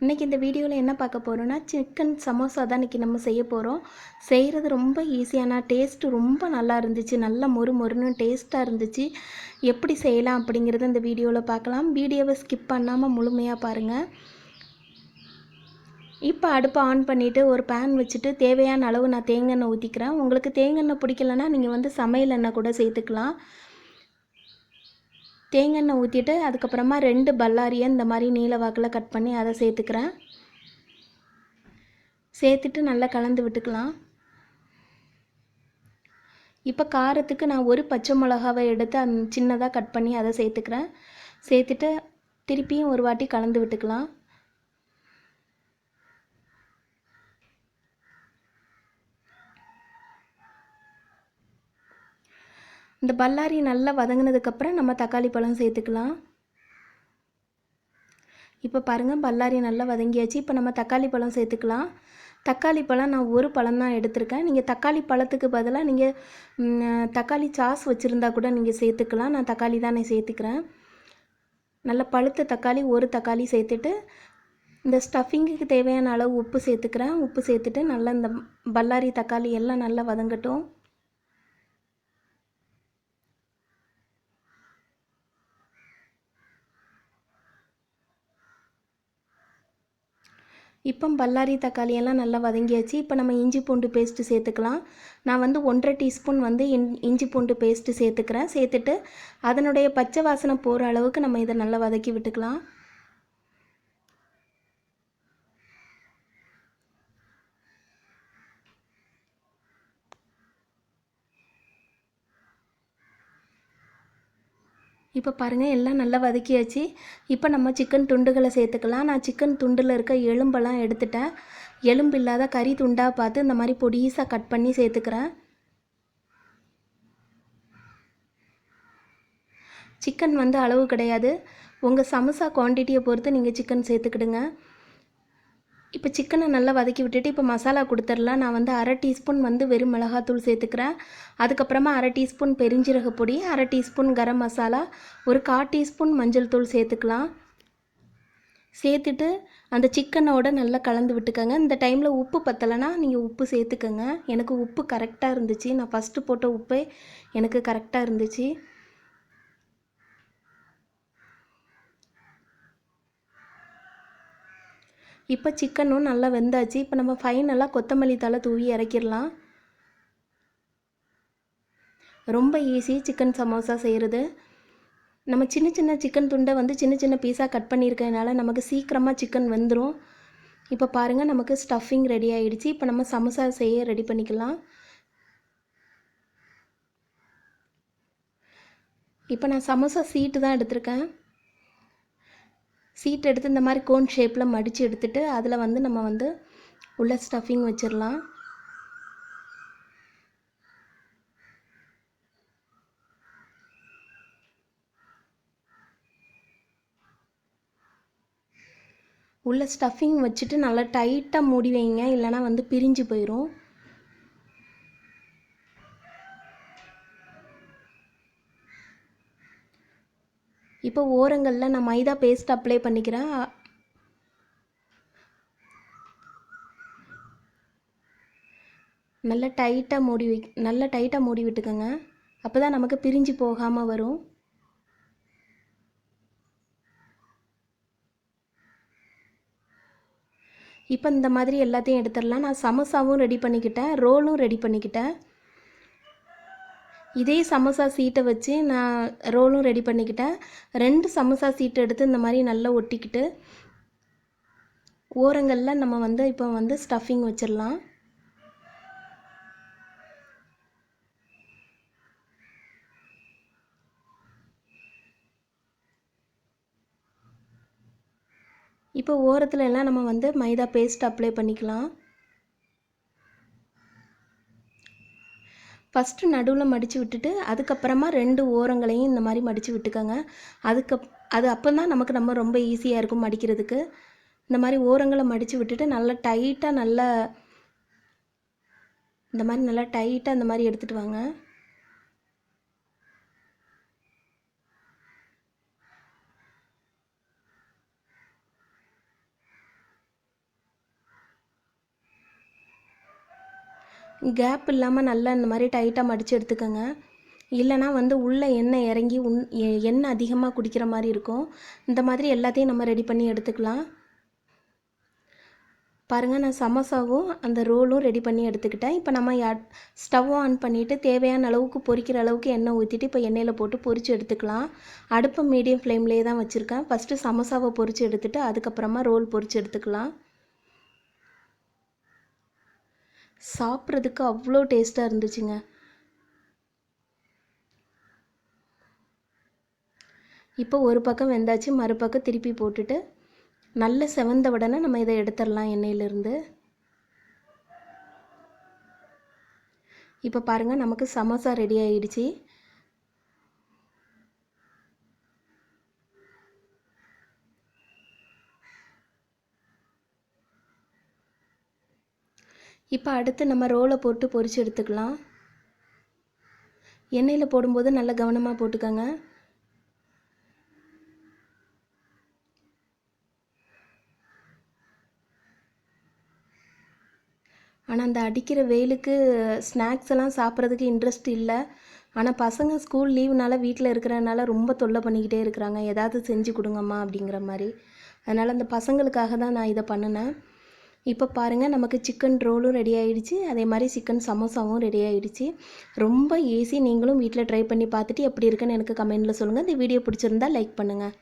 இன்றைக்கி இந்த வீடியோவில் என்ன பார்க்க போகிறோன்னா சிக்கன் சமோசா தான் இன்றைக்கி நம்ம செய்ய போகிறோம் செய்கிறது ரொம்ப ஈஸியான டேஸ்ட்டு ரொம்ப நல்லா இருந்துச்சு. நல்லா மொறு மொறுன்னு டேஸ்ட்டாக இருந்துச்சு. எப்படி செய்யலாம் அப்படிங்கிறத இந்த வீடியோவில் பார்க்கலாம். வீடியோவை ஸ்கிப் பண்ணாமல் முழுமையாக பாருங்கள் இப்போ அடுப்பை ஆன் பண்ணிவிட்டு ஒரு பேன் வச்சுட்டு தேவையான அளவு நான் தேங்காய் எண்ணெய் ஊற்றிக்கிறேன் உங்களுக்கு தேங்காய் எண்ணெய் பிடிக்கலன்னா நீங்கள் வந்து சமையல் எண்ணெய் கூட சேர்த்துக்கலாம். தேங்காய் எண்ணெய் ஊற்றிட்டு அதுக்கப்புறமா ரெண்டு பல்லாரியை இந்த மாதிரி நீல வாக்கில் கட் பண்ணி அதை சேர்த்துக்கிறேன். சேர்த்துட்டு நல்லா கலந்து விட்டுக்கலாம். இப்போ காரத்துக்கு நான் ஒரு பச்சை மிளகாவை எடுத்து அந் சின்னதாக கட் பண்ணி அதை சேர்த்துக்கிறேன். சேர்த்துட்டு திருப்பியும் ஒரு வாட்டி கலந்து விட்டுக்கலாம். இந்த பல்லாரி நல்லா வதங்கினதுக்கப்புறம் நம்ம தக்காளி பழம் சேர்த்துக்கலாம். இப்போ பாருங்கள் பல்லாரி நல்லா வதங்கியாச்சு. இப்போ நம்ம தக்காளி பழம் சேர்த்துக்கலாம். தக்காளி பழம் நான் ஒரு பழம் தான் எடுத்திருக்கேன். நீங்கள் தக்காளி பழத்துக்கு பதிலாக நீங்கள் தக்காளி சாஸ் வச்சுருந்தா கூட நீங்கள் சேர்த்துக்கலாம். நான் தக்காளி தான் நான் சேர்த்துக்கிறேன். நல்ல பழுத்த தக்காளி ஒரு தக்காளி சேர்த்துட்டு இந்த ஸ்டஃபிங்குக்கு தேவையான அளவு உப்பு சேர்த்துக்கிறேன். உப்பு சேர்த்துட்டு நல்லா இந்த பல்லாரி தக்காளி எல்லாம் நல்லா வதங்கட்டும். இப்போ பல்லாரி தக்காளி எல்லாம் நல்லா வதங்கியாச்சு. இப்போ நம்ம இஞ்சி பூண்டு பேஸ்ட்டு சேர்த்துக்கலாம். நான் வந்து ஒன்றரை டீஸ்பூன் வந்து இன் இஞ்சி பூண்டு பேஸ்ட்டு சேர்த்துக்கிறேன். சேர்த்துட்டு அதனுடைய பச்சை வாசனை போகிற அளவுக்கு நம்ம இதை நல்லா வதக்கி விட்டுக்கலாம். இப்போ பாருங்கள் எல்லாம் நல்லா வதக்கியாச்சு. இப்போ நம்ம சிக்கன் துண்டுகளை சேர்த்துக்கலாம். நான் சிக்கன் துண்டில் இருக்க எலும்பெல்லாம் எடுத்துட்டேன். எலும்பு இல்லாத கறி துண்டாக பார்த்து இந்த மாதிரி பொடிசாக கட் பண்ணி சேர்த்துக்கிறேன். சிக்கன் வந்து அளவு கிடையாது. உங்கள் சமோசா குவான்டிட்டியை பொறுத்து நீங்கள் சிக்கன் சேர்த்துக்கிடுங்க. இப்போ சிக்கனை நல்லா வதக்கி விட்டுட்டு இப்போ மசாலா கொடுத்துடலாம். நான் வந்து அரை டீஸ்பூன் வந்து வெறும் மிளகாத்தூள் சேர்த்துக்கிறேன். அதுக்கப்புறமா அரை டீஸ்பூன் பெருஞ்சீரக பொடி அரை டீஸ்பூன் கரம் மசாலா ஒரு கால் டீஸ்பூன் மஞ்சள் தூள் சேர்த்துக்கலாம். சேர்த்துட்டு அந்த சிக்கனோட நல்லா கலந்து விட்டுக்கோங்க. இந்த டைமில் உப்பு பத்தலைன்னா நீங்கள் உப்பு சேர்த்துக்கோங்க. எனக்கு உப்பு கரெக்டாக இருந்துச்சு. நான் ஃபஸ்ட்டு போட்ட உப்பே எனக்கு கரெக்டாக இருந்துச்சு. இப்போ சிக்கனும் நல்லா வெந்தாச்சு. இப்போ நம்ம ஃபைனலாக கொத்தமல்லி தலை தூவி இறக்கிடலாம். ரொம்ப ஈஸி சிக்கன் சமோசா செய்கிறது நம்ம சின்ன சின்ன சிக்கன் துண்டை வந்து சின்ன சின்ன பீஸாக கட் பண்ணியிருக்கனால நமக்கு சீக்கிரமாக சிக்கன் வெந்துடும் இப்போ பாருங்கள் நமக்கு ஸ்டஃபிங் ரெடி ஆகிடுச்சு இப்போ நம்ம சமோசா செய்ய ரெடி பண்ணிக்கலாம். இப்போ நான் சமோசா சீட்டு தான் எடுத்திருக்கேன். சீட் எடுத்து இந்த மாதிரி கோன் ஷேப்பில் மடித்து எடுத்துகிட்டு அதில் வந்து நம்ம வந்து உள்ள ஸ்டஃபிங் வச்சிடலாம். உள்ள ஸ்டஃபிங் வச்சுட்டு நல்லா டைட்டாக மூடி வைங்க இல்லைனா வந்து பிரிஞ்சு போயிடும் இப்போ ஓரங்களில் நான் மைதா பேஸ்ட் அப்ளை பண்ணிக்கிறேன். நல்லா டைட்டாக மூடி வை நல்லா டைட்டாக மூடி விட்டுக்கோங்க. அப்போ தான் நமக்கு பிரிஞ்சு போகாமல் வரும். இப்போ இந்த மாதிரி எல்லாத்தையும் எடுத்துடலாம். நான் சமோசாவும் ரெடி பண்ணிக்கிட்டேன். ரோலும் ரெடி பண்ணிக்கிட்டேன். இதே சமோசா சீட்டை வச்சு நான் ரோலும் ரெடி பண்ணிக்கிட்டேன். ரெண்டு சமோசா சீட்டை எடுத்து இந்த மாதிரி நல்லா ஒட்டிக்கிட்டு ஓரங்களில் நம்ம வந்து இப்போ வந்து ஸ்டஃபிங் வச்சிடலாம். இப்போ ஓரத்துல எல்லாம் நம்ம வந்து மைதா பேஸ்ட் அப்ளை பண்ணிக்கலாம். ஃபஸ்ட்டு நடுவில் மடித்து விட்டுட்டு அதுக்கப்புறமா ரெண்டு ஓரங்களையும் இந்த மாதிரி மடித்து விட்டுக்கோங்க. அதுக்கு அது அப்போ தான் நமக்கு நம்ம ரொம்ப ஈஸியாக இருக்கும் மடிக்கிறதுக்கு. இந்த மாதிரி ஓரங்களை மடித்து விட்டுட்டு நல்லா டைட்டாக நல்லா இந்த மாதிரி நல்லா டைட்டாக இந்த மாதிரி எடுத்துகிட்டு வாங்க. கேப் இல்லாமல் நல்லா இந்த மாதிரி டைட்டாக மடித்து எடுத்துக்கோங்க. இல்லைனா வந்து உள்ளே எண்ணெய் இறங்கி உன் எ- எண்ணெய் அதிகமாக குடிக்கிற மாதிரி இருக்கும். இந்த மாதிரி எல்லாத்தையும் நம்ம ரெடி பண்ணி எடுத்துக்கலாம். பாருங்கள் நான் சமோசாவும் அந்த ரோலும் ரெடி பண்ணி எடுத்துக்கிட்டேன். இப்போ நம்ம ஸ்டவ்வும் ஆன் பண்ணிவிட்டு தேவையான அளவுக்கு பொறிக்கிற அளவுக்கு எண்ணெய் ஊற்றிட்டு இப்போ எண்ணெயில் போட்டு பொறிச்சு எடுத்துக்கலாம். அடுப்பை மீடியம் ஃப்ளேம்லேயே தான் வச்சுருக்கேன். ஃபஸ்ட்டு சமோசாவை பொறிச்சு எடுத்துகிட்டு அதுக்கப்புறமா ரோல் பொறிச்சு எடுத்துக்கலாம். சாப்பிட்றதுக்கு அவ்வளோ டேஸ்ட்டாக இருந்துச்சுங்க. இப்போ ஒரு பக்கம் வெந்தாச்சு மறுபக்கம் திருப்பி போட்டுட்டு நல்ல செவந்த உடனே நம்ம இதை எடுத்துடலாம் எண்ணெயிலிருந்து. இப்போ பாருங்கள் நமக்கு சமோசா ரெடி ஆகிடுச்சி இப்போ அடுத்து நம்ம ரோலை போட்டு பொரிச்சு எடுத்துக்கலாம். எண்ணெயில் போடும்போது நல்லா கவனமாக போட்டுக்கோங்க. ஆனால் அந்த அடிக்கிற வெயிலுக்கு ஸ்நாக்ஸ் எல்லாம் சாப்பிட்றதுக்கு இன்ட்ரெஸ்ட் இல்லை. ஆனால் பசங்க ஸ்கூல் லீவுனால வீட்டில் இருக்கிறனால ரொம்ப தொல்லை பண்ணிக்கிட்டே இருக்கிறாங்க. ஏதாவது செஞ்சு கொடுங்கம்மா அப்படிங்கிற மாதிரி. அதனால் அந்த பசங்களுக்காக தான் நான் இதை பண்ணினேன். இப்போ பாருங்கள் நமக்கு சிக்கன் ரோலும் ரெடி ஆகிடுச்சு அதே மாதிரி சிக்கன் சமோசாவும் ரெடி ஆகிடுச்சி ரொம்ப ஈஸி நீங்களும் வீட்டில் ட்ரை பண்ணி பார்த்துட்டு எப்படி இருக்குன்னு எனக்கு கமெண்டில் சொல்லுங்கள் இந்த வீடியோ பிடிச்சிருந்தா லைக் பண்ணுங்கள்